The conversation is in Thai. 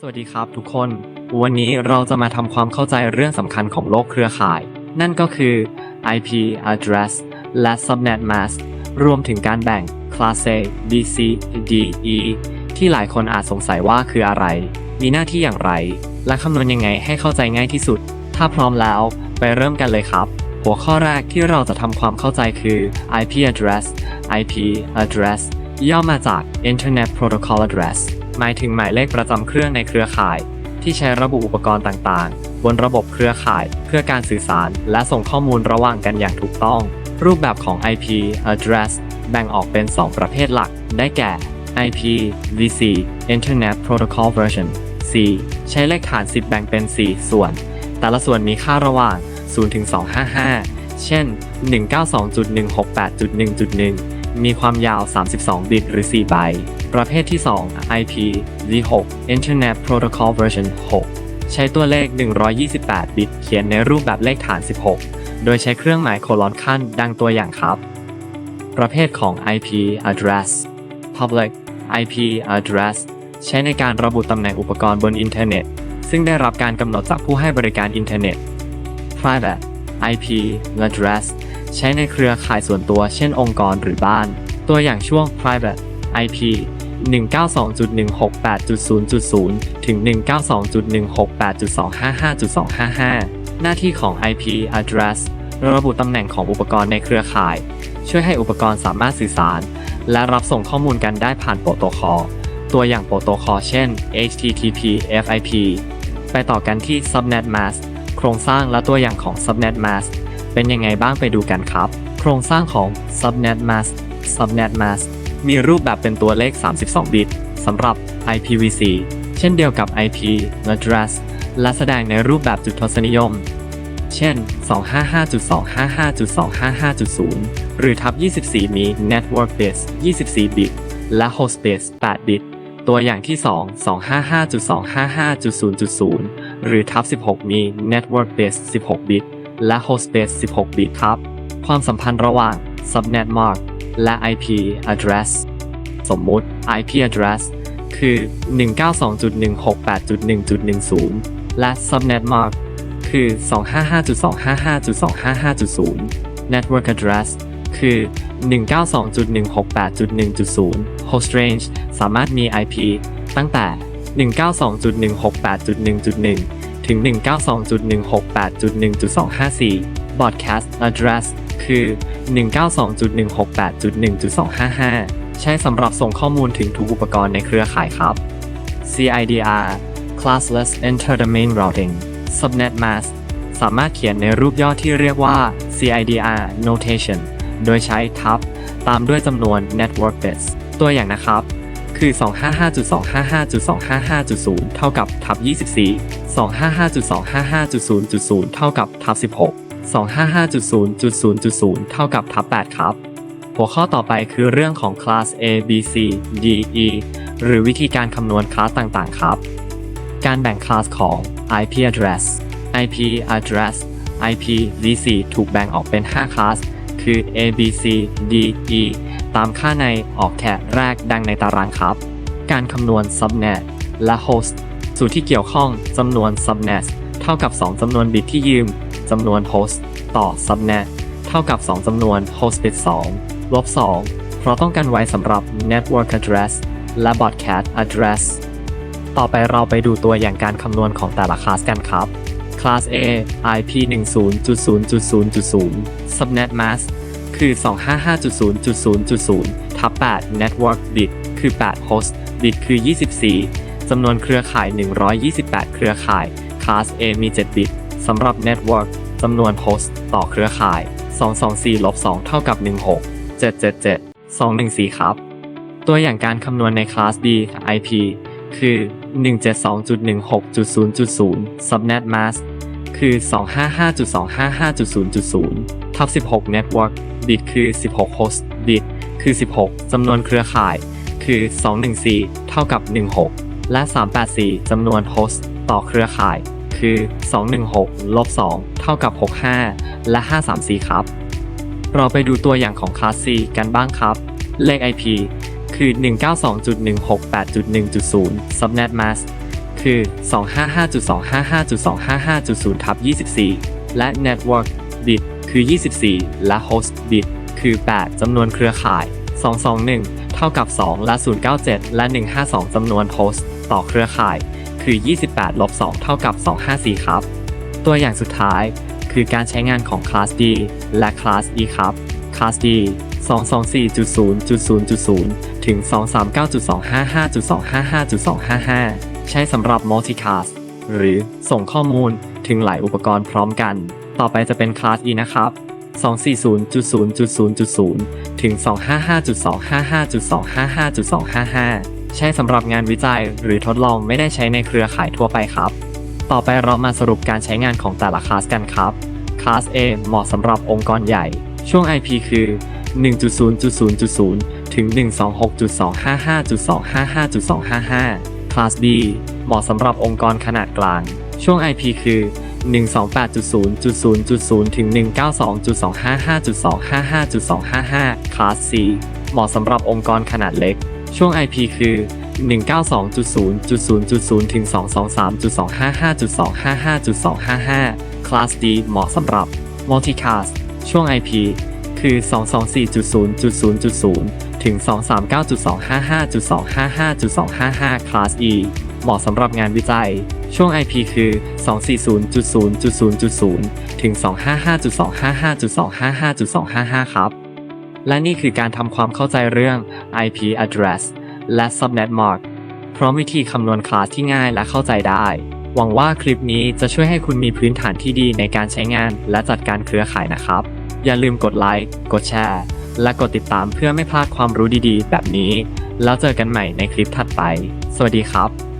สวัสดีครับทุกคน วันนี้เราจะมาทำความเข้าใจเรื่องสำคัญของโลกเครือข่าย นั่นก็คือ IP address และ subnet mask รวมถึงการแบ่ง Class A B C D E ที่หลายคนอาจสงสัยว่าคืออะไร มีหน้าที่อย่างไร และคำนวณยังไงให้เข้าใจง่ายที่สุด ถ้าพร้อมแล้วไปเริ่มกันเลยครับ หัวข้อแรกที่เราจะทำความเข้าใจคือ IP address IP address ย่อมาจาก Internet Protocol Address หมายถึงหมายเลขประจำเครื่องในเครือข่าย ที่ใช้ระบุอุปกรณ์ต่างๆ บนระบบเครือข่าย เพื่อการสื่อสาร และส่งข้อมูลระหว่างกันอย่างถูกต้อง รูปแบบของ IP address แบ่งออกเป็น 2 ประเภทหลัก ได้แก่ IPv4 Internet Protocol Version C ใช้เลขฐาน 10 แบ่งเป็น 4 ส่วน แต่ละส่วนมีค่าระหว่าง 0 ถึง 255 เช่น 192.168.1.1 มีความยาว 32 บิตหรือ4ใบต์ประเภทที่ 2 IPv6 Internet Protocol Version 6 ใช้ตัวเลข 128 บิต เขียนในรูปแบบเลขฐาน 16 โดยใช้เครื่องหมายโคลอนขั้นดังตัวอย่างครับ ประเภทของ IP address Public IP address ใช้ในการระบุตำแหน่งอุปกรณ์บนอินเทอร์เน็ต ซึ่งได้รับการกำหนดจากผู้ให้บริการอินเทอร์เน็ต Private IP address ใช้ในเครือข่ายส่วนตัวเช่นองค์กรหรือบ้าน ตัวอย่างช่วง Private IP 192.168.0.0 ถึง 192.168.255.255 หน้าที่ของ IP address ระบุตำแหน่งของอุปกรณ์ในเครือข่าย ช่วยให้อุปกรณ์สามารถสื่อสาร และรับส่งข้อมูลกันได้ผ่านโปรโตคอล ตัวอย่างโปรโตคอลเช่น HTTP FIP ไปต่อกันที่ Subnet Mask โครงสร้างและตัวอย่างของ Subnet Mask เป็นยังไงบ้างไปดูกันครับ โครงสร้างของ Subnet Mask Subnet Mask มีรูปแบบเป็นตัวเลข 32 บิตสำหรับ IPv4 เช่นเดียวกับ IP address และแสดงในรูปแบบจุดทศนิยม เช่น 255.255.255.0 หรือทับ 24 มี Network Base 24 บิต และ Host Base 8 บิต ตัวอย่างที่ 2 255.255.0.0 หรือทับ 16 มี Network Base 16 บิต และ Host Base 16 บิตครับ ความสัมพันธ์ระหว่าง Subnet Mark และ IP Address สมมุติ IP Address คือ 192.168.1.10 และ Subnet Mark คือ 255.255.255.0 Network Address คือ 192.168.1.0 Host Range สามารถมี IP ตั้งแต่ 192.168.1.1 ถึง 192.168.1.254 Broadcast Address คือ 192.168.1.255 ใช้สำหรับส่งข้อมูลถึงทุกอุปกรณ์ในเครือข่ายครับ CIDR Classless Inter-Domain Routing Subnet Mask สามารถเขียนในรูปย่อที่เรียกว่า CIDR Notation โดยใช้ทับ ตามด้วยจำนวน Network Bits ตัวอย่างนะครับ คือ 255.255.255.0 เท่ากับทับ24 255.255.0.0 เท่ากับทับ16 255.0.0.0 เท่ากับทับ8ครับ หัวข้อต่อไปคือเรื่องของ Class A B C D E หรือวิธีการคำนวณคลาสต่างๆ ครับ การแบ่งคลาสของ IP address IP address IPv4 ถูกแบ่งออกเป็น5คลาสคือ A B C D E ตามค่าในออกแถบแรกดังในตารางครับ การคำนวณ subnet และ host สูตรที่เกี่ยวข้องจำนวน subnet เท่ากับ 2จำนวนบิตที่ยืมจำนวน host ต่อ subnet เท่ากับ 2จำนวน host bit 2ลบ 2 เพราะต้องการไว้สำหรับ network address และ broadcast address ต่อไปเราไปดูตัวอย่างการคำนวณของแต่ละคลาสกันครับ คลาส A IP 10.0.0.0 Subnet Mask คือ 255.0.0.0 ทับ 8 Network Bit คือ 8 Host Bit คือ 24 จำนวนเครือข่าย 128 เครือข่ายคลาส A มี 7 บิต สำหรับ Network จำนวน Host ต่อเครือข่าย 224ลบ2เท่ากับ 16 777 214 ครับ ตัวอย่างการคำนวณในคลาส B IP คือ 172.16.0.0 Subnet Mask คือ 255.255.0.0 ทับ16 Network Bit คือ 16 Host Bit คือ 16 จำนวนเครือข่าย คือ 214 เท่ากับ 16 และ 384 จำนวน Host ต่อเครือข่าย คือ 216ลบ2เท่ากับ 65 และ 534 ครับ เราไปดูตัวอย่างของคลาส C กันบ้างครับ เลข IP คือ 192.168.1.0 Subnet Mask คืคือ255.255.255.0ทับ24 และ Network Bit คือ 24 และ Host Bit คือ 8 จำนวนเครือข่าย 221 เท่ากับ 2 และ 097 และ 152 จำนวน Host ต่อเครือข่าย คือ 28 ลบ 2 เท่ากับ 254 ครับ ตัวอย่างสุดท้ายคือการใช้งานของ Class D และ Class E ครับ Class D 224.0.0.0 ถึง 239.255.255.255 ใช้สำหรับ multicast หรือส่งข้อมูลถึงหลายอุปกรณ์พร้อมกัน ต่อไปจะเป็น Class E นะครับ 240.0.0.0 ถึง 255.255.255.255 ใช้สำหรับงานวิจัยหรือทดลองไม่ได้ใช้ในเครือข่ายทั่วไปครับ ต่อไปเรามาสรุปการใช้งานของแต่ละคลาสกันครับ คลาส A เหมาะสำหรับองค์กรใหญ่ ช่วง IP คือ 1.0.0.0 ถึง 126.255.255.255 คลาส B เหมาะสำหรับองค์กรขนาดกลาง ช่วง IP คือ 128.0.0.0 ถึง 192.255.255.255คลาส C เหมาะสำหรับองค์กรขนาดเล็ก ช่วง IP คือ 192.0.0.0 ถึง 223.255.255.255คลาส D เหมาะสำหรับ Multicast ช่วง IP คือ 224.0.0.0 ถึง 239.255.255.255คลาส E เหมาะสำหรับงานวิจัย ช่วง IP คือ 240.0.0.0 ถึง 255.255.255.255 ครับ และนี่คือการทำความเข้าใจเรื่อง IP address และ subnet mark พร้อมวิธีคำนวณคลาสที่ง่ายและเข้าใจได้ หวังว่าคลิปนี้จะช่วยให้คุณมีพื้นฐานที่ดีในการใช้งานและจัดการเครือข่ายนะครับ อย่าลืมกดไลค์ กดแชร์ และกดติดตามเพื่อไม่พลาดความรู้ดีๆ แบบนี้ แล้วเจอกันใหม่ในคลิปถัดไป สวัสดีครับ